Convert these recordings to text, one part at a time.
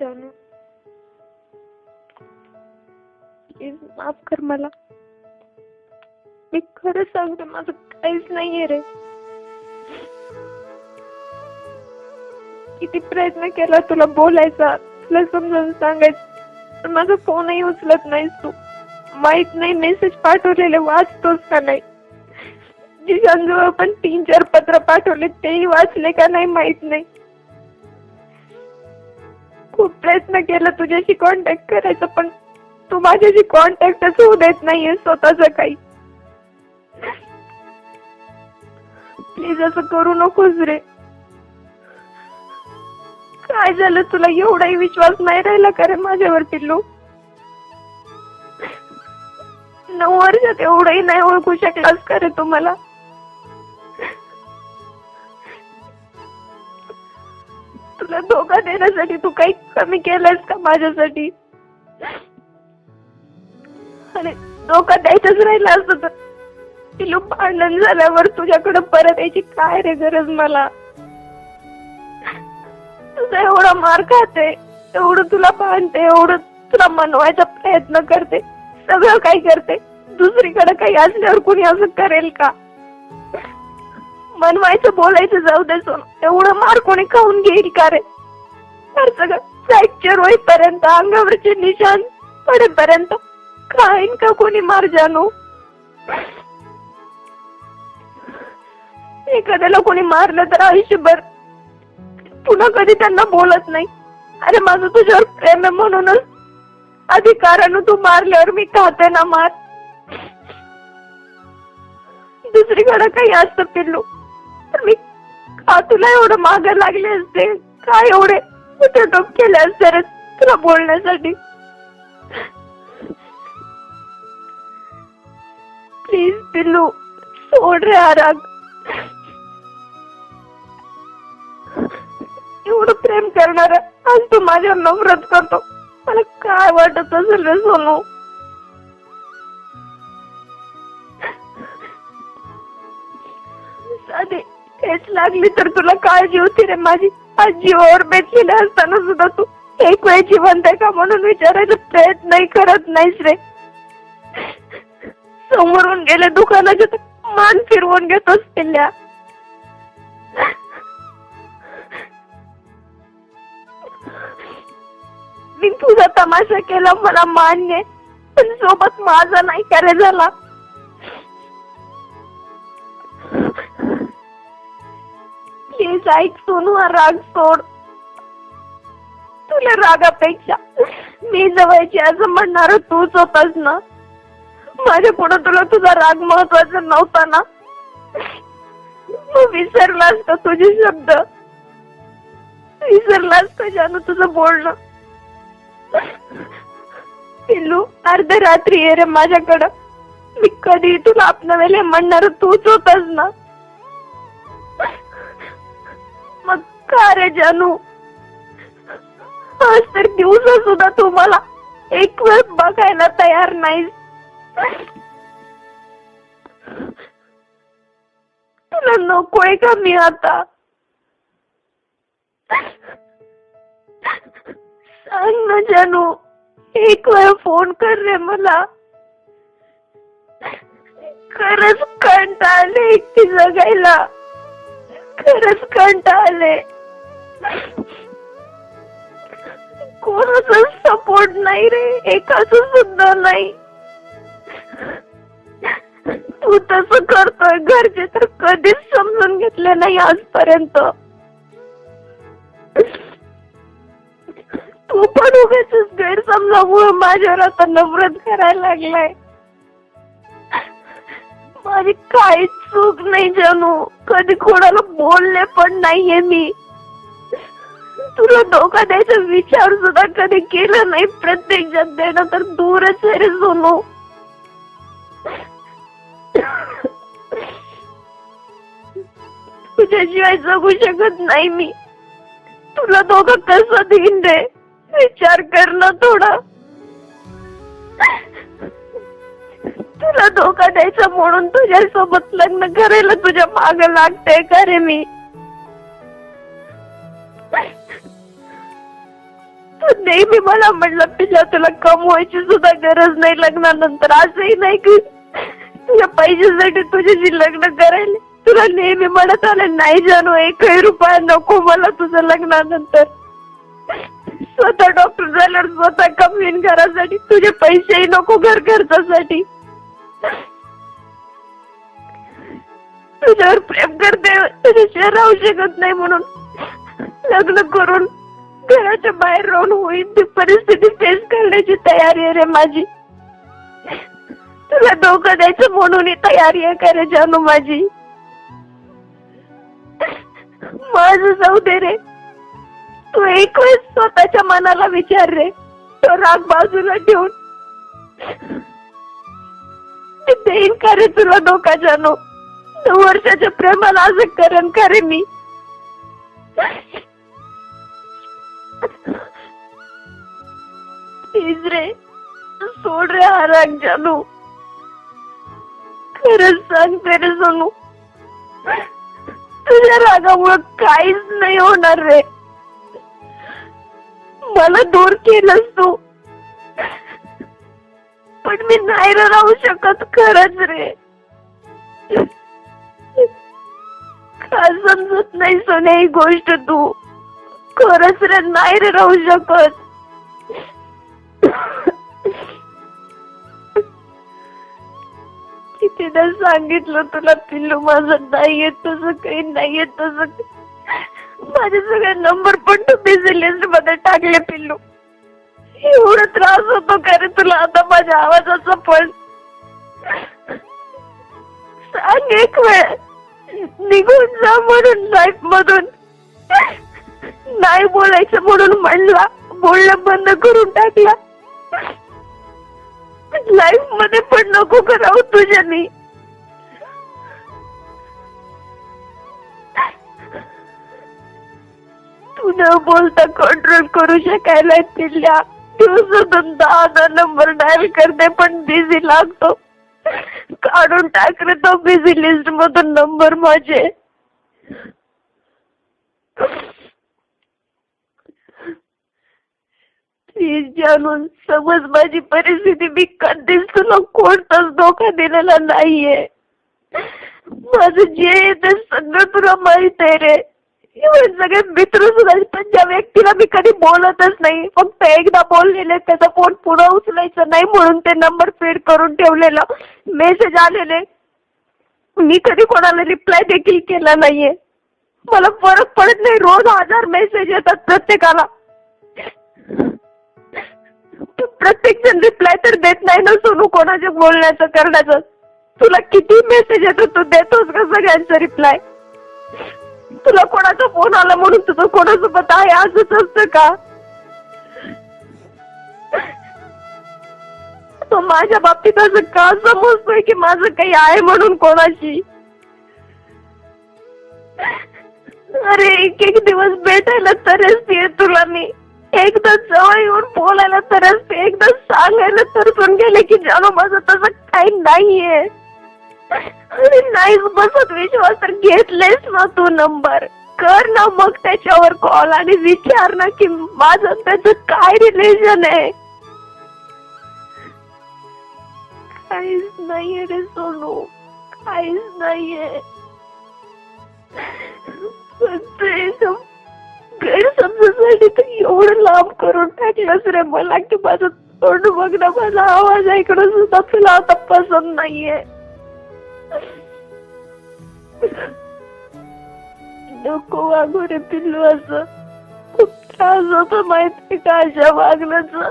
जानू प्लीज माफ कर मला. मी खरं सांगते माझं काहीच नाहीये रे. किती प्रयत्न केला तुला बोलायचा तुला समजावून सांगायचं पण माझा फोनही उचलत नाहीस तू. माहीत नाही मेसेज पाठवलेले वाचतोस का नाही? जिजांजवळ पण तीन चार पत्र पाठवले तेही वाचले का नाही माहीत नाही. खूप प्रयत्न केला तुझ्याशी कॉन्टॅक्ट करायचा पण तू माझ्याशी कॉन्टॅक्टच होऊ देत नाहीये स्वतःच काही. प्लीज असं करू नकोस रे. काय झालं तुला? एवढाही विश्वास नाही राहिला का रे माझ्यावर पिल्लू नऊ वर्षात एवढंही नाही ओळखू शकलास का रे तुम्हाला देण्यासाठी तू काही कमी केलंस का माझ्यासाठी? आणि धोका द्यायचाच राहिला असत तर. पिलू भांडण झाल्यावर तुझ्याकडे परत यायची काय रे गरज मला? तुझा एवढा मार खाते एवढं तुला भांडते एवढं तुला मनवायचा प्रयत्न करते सगळं काही करते. दुसरीकडे काही असल्यावर कुणी असं करेल का? मनवायचं बोलायचं जाऊ दे सोन. एवढं मार कोणी खाऊन घेईल का रे? तर सगळं फ्रॅक्चर होईपर्यंत अंगावरचे निशाण पडेपर्यंत खाईन का कोणी मार जाणू? एखाद्याला कोणी मारलं तर आयुष्यभर पुन्हा कधी त्यांना बोलत नाही. अरे माझं तुझ्यावर प्रेम आहे म्हणूनच. अधिकारानं तू मारल्यावर मी खाते ना मार. दुसरीकडे काही असतं पिल्लू. तर मी का तुला एवढं माग लागले असते? काय एवढे कुठे टोप केले तुला बोलण्यासाठी. प्लीज पिल्लू सोड रे आराग. एवढं प्रेम करणार आज तू माझ्यावर नफरत करतो. मला काय वाटत असेल रे सोनू? हेच लागली तर तुला काळजी होती रे माझी. आज जीवावर बेतलेले असताना सुद्धा तू एक वेळ जिवंत आहे का म्हणून विचारायचा प्रयत्नही करत नाहीस रे. समोरून गेले दुकानाच्या तर मान फिरवून घेतोस पिल्ल्या मी तुझा तमाशा केला मला मान्य पण सोबत माझा नाही करे झाला? प्लीज ऐक सोनू हा राग सोड. तुला रागापेक्षा मी जवळची असं म्हणणार तूच होतास ना. माझ्या पुढे तुला तुझा राग महत्त्वाचा नव्हता ना. तू विसरलास का तुझे शब्द? विसरलास का जानू तुझं बोलणं? पिल्लू अर्ध्या रात्री ये रे माझ्याकडं. मी कधी तुला आपल्या वेळे म्हणणार तूच होतास ना. का रे जानू? आज तर दिवसा सुद्धा तू मला एक वेळ बघायला तयार नाही. तुला नकोय का मी आता? सांग ना जानू एक वेळ फोन कर रे मला. खरंच कंटाळले एकटी जगायला. खरंच कंटाळले. कोणाचा सपोर्ट नाही रे? एकाच सुद्धा नाही. तू तसं करतोय घरचे तर कधीच समजून घेतले नाही आजपर्यंत. तू पण उगाच गैरसमजामुळे माझ्यावर आता नफरत करायला लागलाय. माझी काहीच चूक नाही जानू. कधी कोणाला बोलले पण नाहीये मी. तुला धोका द्यायचा विचार सुद्धा कधी केला नाही. प्रत्येक जण देणं तर दूरच आहे रे तुझ्याशिवाय जगू शकत नाही मी. तुला दोघं कसं देईन रे? विचार कर ना थोडा. तुला धोका द्यायचा म्हणून तुझ्या सोबत लग्न करायला तुझ्या माग लागते का रे मी? तू नेहमी मला म्हणलं पिल्ला तुला कमवायची सुद्धा गरज नाही लग्नानंतर. असंही नाही की तुझ्या पैशासाठी तुझ्याशी लग्न करायला. तुला नेहमी म्हणत आले नाही जाणू एकही रुपया नको मला तुझं लग्नानंतर. स्वतः डॉक्टर झाल्यावर स्वतः कमवीन घरासाठी. तुझे पैसेही नको घर खर्चासाठी. तुझ्यावर प्रेम करते तुझ्याशिवाय राहू शकत नाही म्हणून. लग्न करून घराच्या बाहेर राहून होईल ती परिस्थिती फेस करण्याची तयारी आहे रे माझी. तुला धोका द्यायचं म्हणून ही तयारी आहे का रे जानू माझी? माझं जाऊ दे रे. तू एक वेळेस स्वतःच्या मनाला विचार रे. तो राग बाजूला ठेवून. ते देईन का रे तुला धोका जानू? नऊ वर्षाच्या प्रेमाला असं करेन का रे मी? रे सोड रे हा राग जानू. खरंच सांगते रे सोनू. तुझ्या रागामुळे काहीच नाही होणार रे. मला दूर केलंस तू. पण मी नाही राहू शकत खरंच रे. का समजत नाही सोन्या ही गोष्ट तू. खरंच रे नाही रे राहू शकत. कितीदा सांगितलं तुला पिल्लू माझं नाही येत तसं काही नाही येत तसं माझे सगळे नंबर पण तू बिझी लिस्टमध्ये टाकले पिल्लू. एवढा त्रास होतो का रे तुला? आता माझ्या आवाजाचा पण. सांग एक वेळ. निघून जा म्हणून लाईफ मधून. नाही बोलायचं म्हणून म्हणला. बोलणं बंद करून टाकला. लाईफमध्ये पण नको करावं तुझ्यानी तू न बोलता कंट्रोल करू शकायला तिथल्या दिवसातून दहा दहा नंबर डायल करते पण बिझी लागतो. काढून टाकले तो बिझी लिस्ट मधून नंबर माझे. प्लीज जाणून समज माझी परिस्थिती मी कधीच तुला कोणताच धोका दिलेला नाहीये. माझं जे आहे ते सगळं तुला माहीत आहे रे. सगळे मित्र सुद्धा पण ज्या व्यक्तीला मी कधी बोलतच नाही फक्त एकदा बोललेले त्याचा फोन पुढे उचलायचा नाही म्हणून ते नंबर फीड करून ठेवलेला. मेसेज आलेले. मी कधी कोणाला रिप्लाय देखील केला नाहीये. मला फरक पडत नाही. रोज हजार मेसेज येतात प्रत्येकाला. प्रत्येक जण रिप्लाय तर देत नाही ना सोनू कोणाच्या बोलण्याचं करण्याचं. तुला किती मेसेज येतो तू देतोस का सगळ्यांचा रिप्लाय तुला कोणाचा फोन आला म्हणून तुझं कोणासोबत आहे? असंच असतं का? तो माझ्या बाबतीत असं का समजतोय की माझं काही आहे म्हणून कोणाशी? अरे एक एक दिवस भेटायला तरच ये तुला मी. एकदा जवळ येऊन बोलायला तरच एकदा सांगायला तर तरसून गेले की जानो माझं तसं काही नाहीये. अरे नाहीच बसत विश्वास तर घेतलेस ना तू नंबर. कर ना मग त्याच्यावर कॉल आणि विचार ना की माझं त्याचं काय रिलेशन आहे? काहीच नाहीये रे सोनू काहीच नाहीये. तू गैरसमजासाठी तर एवढं लांब करून टाकलंस रे मला की माझं तोंड बघणं माझा आवाज ऐकणं सुद्धा तुला आता पसंत नाहीये. नको वागू रे पिल्लू असं. खूप त्रास होतो माहिती का अशा वागण्याचा?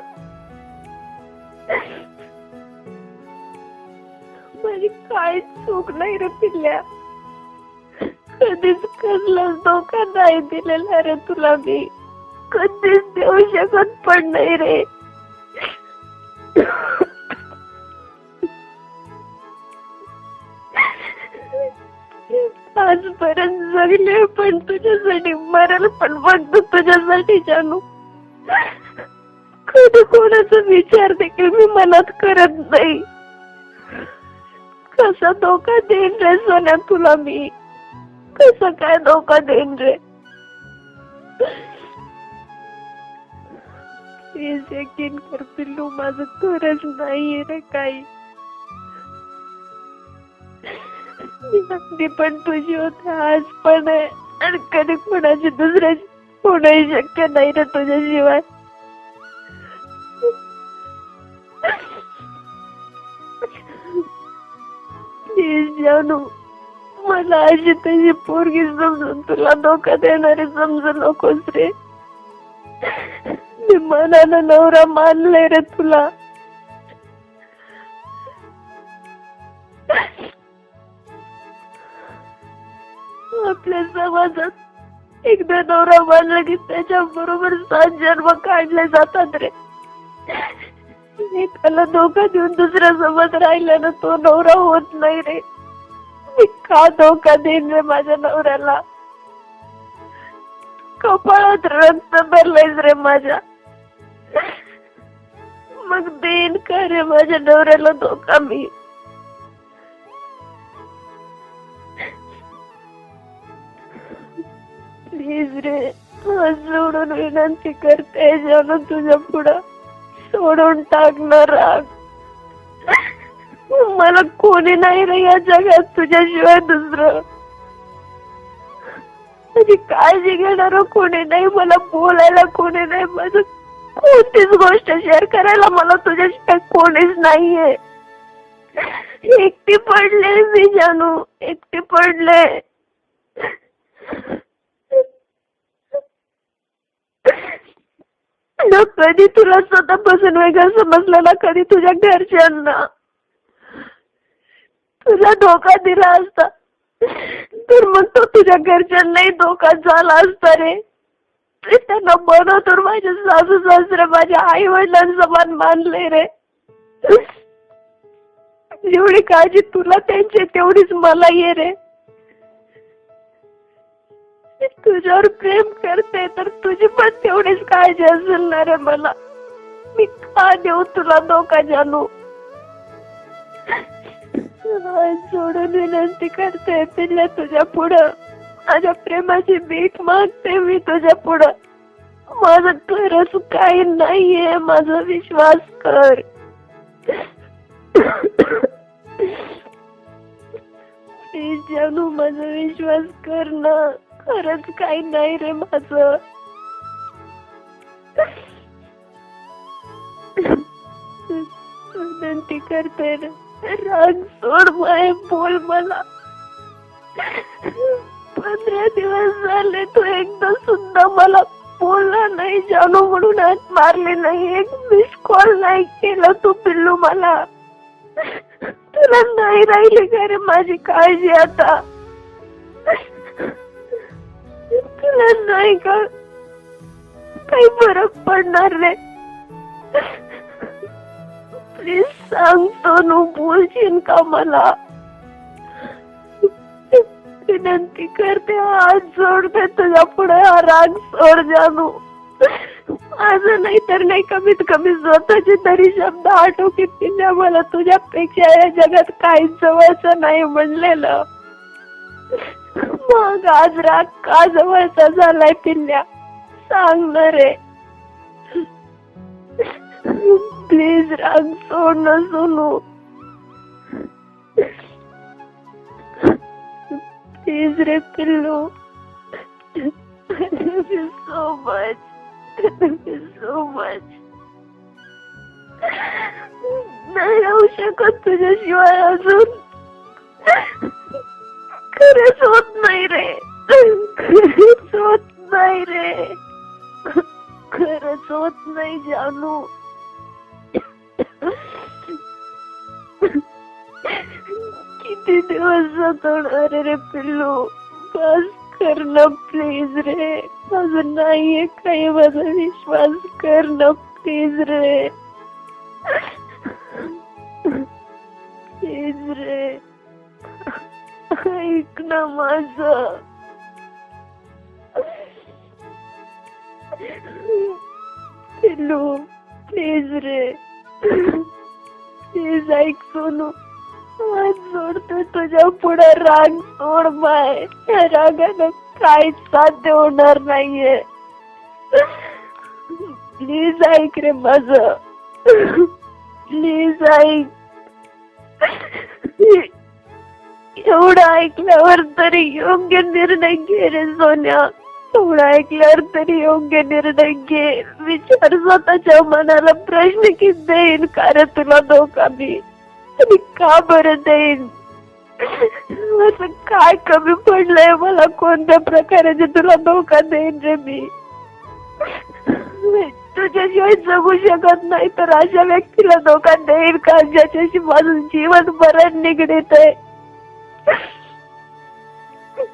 माझी काय चूक नाही रे पिल्ल्या. कधीच कसलाच धोका नाही दिलेला रे तुला मी. कधीच देऊ शकत पण नाही रे. आजपर्यंत जगले पण तुझ्यासाठी मरल पण फक्त तुझ्यासाठी जानू. कधी कोणाचा विचार देखील मी मनात करत नाही. कसा धोका देईन रे सोन्या तुला मी? कसं काय धोका देईन रे? प्लीज यकीन कर पिल्लू माझं खरंच नाहीये रे काही. मी अगदी पण तुझी होते आज पण आहे. आणि कधी कोणाची दुसऱ्याची होणंही शक्य नाही रे तुझ्याशिवाय. प्लीज जानू. मला अशी तशी पोरगी समजून तुला धोका देणारी समजू नकोस रे. मी मनानं नवरा मानले रे तुला. आपल्या समाजात एकदा नवरा मानला की त्याच्या बरोबर सात जन्म काढले जातात रे. एकाला धोका देऊन दुसऱ्या सोबत राहिल्यानं तो नवरा होत नाही रे. मी का धोका देईन रे माझ्या नवऱ्याला? कपाळात रक्त भरलंयच रे माझ्या. मग देईन का रे माझ्या नवऱ्याला धोका मी? प्लीज रे सोडून जोडून विनंती करते जाणून तुझ्या पुढं सोडून टाकणार राग. मला कोणी नाही रे या जगात तुझ्याशिवाय दुसरं. माझी काळजी घेणार कोणी नाही मला बोलायला कोणी नाही माझं कोणतीच गोष्ट शेअर करायला मला तुझ्याशिवाय कोणीच नाहीये. एकटी पडले मी जानू एकटी पडले. कधी तुला स्वतःपासून वेगळं समजलं ना कधी तुझ्या घरच्यांना. तुझा धोका दिला असता. तर मग तो तुझ्या घरच्यांनाही धोका झाला असता रे. त्यांना त्यांना बनवतो माझे सासू सासरे माझ्या आई वडिलांसमान मानले रे. जेवढी काळजी तुला त्यांची तेवढीच मला ये रे. तुझ्यावर प्रेम करते तर तुझी पण तेवढीच काळजी असेल ना रे मला. मी का देऊ तुला धोका जानू? सोडून विनंती करते पिल्ला तुझ्या पुढं. माझ्या प्रेमाची भीक मागते मी तुझ्या पुढं. माझं खरंच काही नाहीये माझा विश्वास कर. प्लीज जानू माझा विश्वास कर ना. खरंच काही नाही रे माझं. विनंती करते रे. राग सोड माय बोल मला. पंधरा दिवस झाले तू एकदा सुद्धा मला बोलला नाही जानू म्हणून हात मारले नाही. एक मिस कॉल नाही केला तू पिल्लू मला. तुला नाही राहिली का रे माझी काळजी आता? तुला नाही का काही फरक पडणार रे? प्लीज सांगतो नू बोलशील का मला? विनंती करते हात जोडते तुझ्या पुढे हा राग सोड जानू. माझं नाही तर नाही कमीत कमी स्वतःचे तरी शब्द आटोकीत तिने मला तुझ्यापेक्षा या जगात काही जवळचं नाही म्हणलेलं. मग आज राग का जवळचा झालाय पिल्ल्या सांग ना रे. प्लीज राग सोड ना सोनू. प्लीज रे पिल्लू. सो मच सो मच नाही राहू शकत तुझ्याशिवाय अजून. खरंच होत नाही रे. खरंच होत नाही रे. खरंच होत नाही जानू. दिवस जातवणार रे पिल्लू बस कर ना प्लीज रे. माझं नाहीये काही माझा विश्वास. कर ना प्लीज रे. प्लीज रे. ऐक ना माझं. पिल्लू प्लीज रे. प्लीज ऐक सोनू. जोडतो तुझ्या पुढे राग सोड माय या रागानं काहीच साध्य होणार नाहीये. प्लीज ऐक रे माझ. प्लीज ऐक. एवढं ऐकल्यावर तरी योग्य निर्णय घे रे सोन्या. एवढं ऐकल्यावर तरी योग्य निर्णय घे. विचार स्वतःच्या मनाला प्रश्न किती देईन का रे तुला धोका मी आणि का बरं देईन असं काय कमी पडलंय मला? कोणत्या प्रकारे तुला धोका देईन रे मी? तुझ्याशिवाय जगू शकत नाही तर अशा व्यक्तीला धोका देईल का ज्याच्याशी माझं जीवन बरं निगडीत आहे?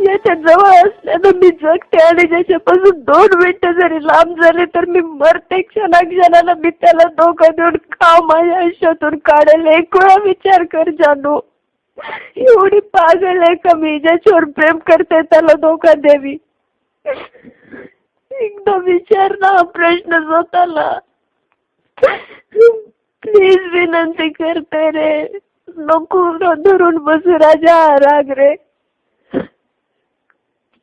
याच्या जवळ असल्यानं मी जगते आणि ज्याच्यापासून दोन मिनिटं जरी लांब झाले तर मी मरते. क्षणाक्षणाला मी त्याला धोका देऊन का माझ्या आयुष्यातून काढेल एक वेळा विचार कर जानू. एवढी पागल आहे का मी? ज्याच्यावर प्रेम करते त्याला धोका द्यावी एकदा विचार ना हा प्रश्न स्वतःला. प्लीज विनंती करते रे. नको धरून बसू राजा राग रे.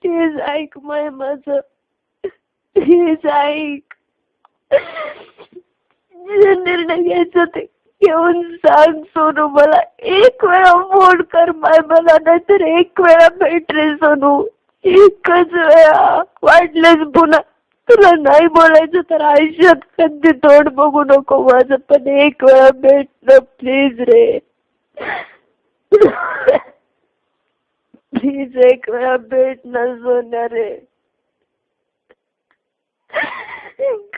प्लीज ऐक माय माझ. प्लीज ऐक. निर्णय घ्यायचं ते घेऊन सांग सोनू मला. एक वेळा फोन कर माय मला नाहीतर एक वेळा भेट रे सोनू. एकच वेळा. वाटलेच पुन्हा. तुला नाही बोलायचं तर आयुष्यात कधी तोंड बघू नको माझं पण एक वेळा भेट प्लीज रे. प्लीज एक वेळा भेट ना सोन्या रे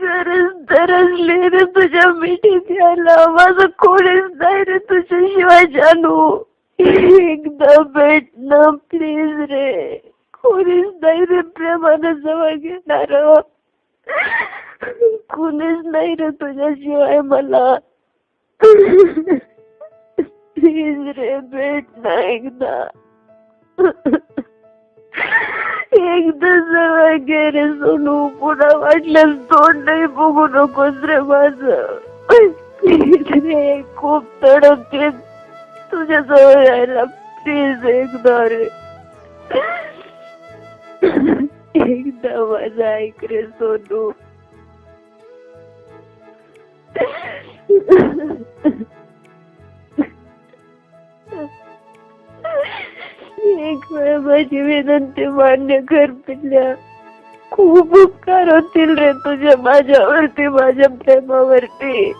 गरज तरसली रे तुझ्या मिठीत यायला. माझं कोणीच नाही रे तुझ्याशिवाय जानू. एकदा भेट ना प्लीज रे. कोणीच नाही रे प्रेमानं जवळ घेणार. कोणीच नाही रे तुझ्याशिवाय मला. प्लीज रे भेट ना एकदा. एकदा जवळ गेले रे सोनू पुन्हा वाटल्यास तोंड नाही बघू नकोस रे माझ. रे खूप तडपते. तुझ्या जवळ यायला प्लीज एकदा रे. एकदा माझं ऐक रे सोनू. अनेक वेळा माझी विनंती मान्य कर पिल्ल्या. खूप उपकार होतील रे तुझ्या माझ्यावरती माझ्या प्रेमावरती.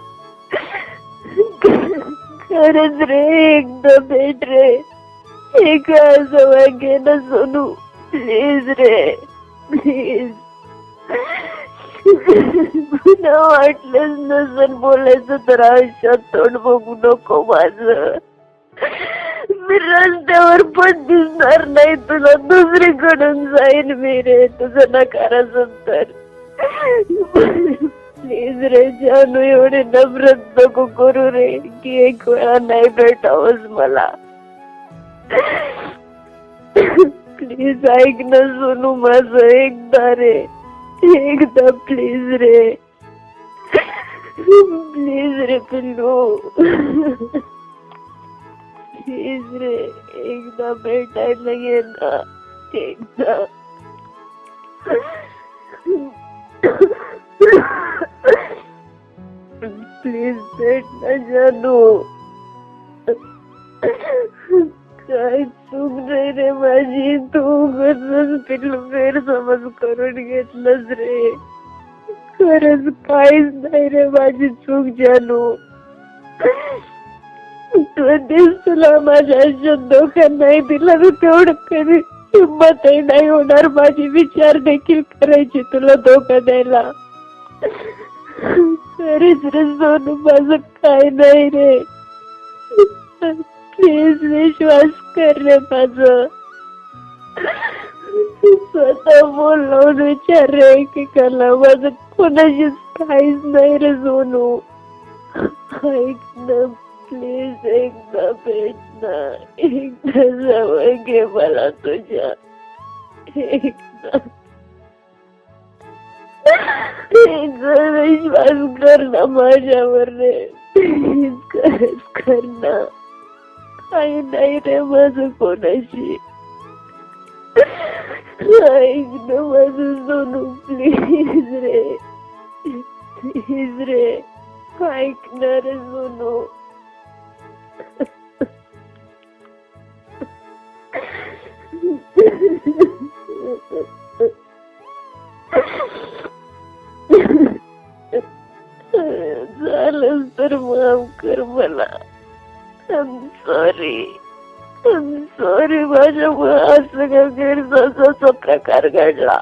खरंच रे एकदा भेट रे. एक जवळ घे सोनू. प्लीज रे प्लीज. पुन्हा वाटलंच नसेल बोलायचं तर आयुष्यात तोंड बघू नको माझं. मी रस्त्यावर पण दिसणार नाही. तुला दुसरीकडून जाईल मी रे. तुझं नकाराचं तर. प्लीज रे जानू एवढे नम्रत नको करू रे की एक वेळा नाही भेटावंच मला. प्लीज ऐक ना सोनू माझं एकदा रे. एकदा प्लीज रे. प्लीज रे पिल्लू. प्लीज रे एकदा भेटायला ये ना एकदा. प्लीज भेट ना जानू. काय चूक नाही रे माझी? तू उगाचच पिल्लू गैरसमज करून घेतलंच रे. खरंच काहीच नाही रे माझी चूक जानू. दिवस तुला माझ्या आयुष्यात धोका नाही दिला तर तेवढं कधी हिंमतही नाही होणार. माझी विचार देखील करायची तुला धोका द्यायला. खरेच रे सोनू माझं काय नाही रे. प्लीज विश्वास कर रे माझ. स्वतः बोलवून विचार रे एकेकाला. माझं कोणाशीच काहीच नाही रे सोनू. ऐक ना प्लीज एकदा भेट ना एकदा जवळ घे मला तुझ्या. एकदा. विश्वास कर ना माझ्यावर रे. प्लीज खरंच कर ना. काही नाही रे माझं कोणाशी. ऐक ना माझं सोनू प्लीज रे. प्लीज रे. ऐकणार सोनू. झालंच तर माफ कर मला I'm sorry. I'm sorry, माझ्यामुळे असं काय गैरसाचा प्रकार घडला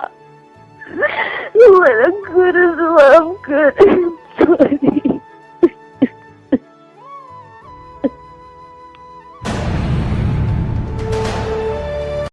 मला खरंच माफ कर सॉरी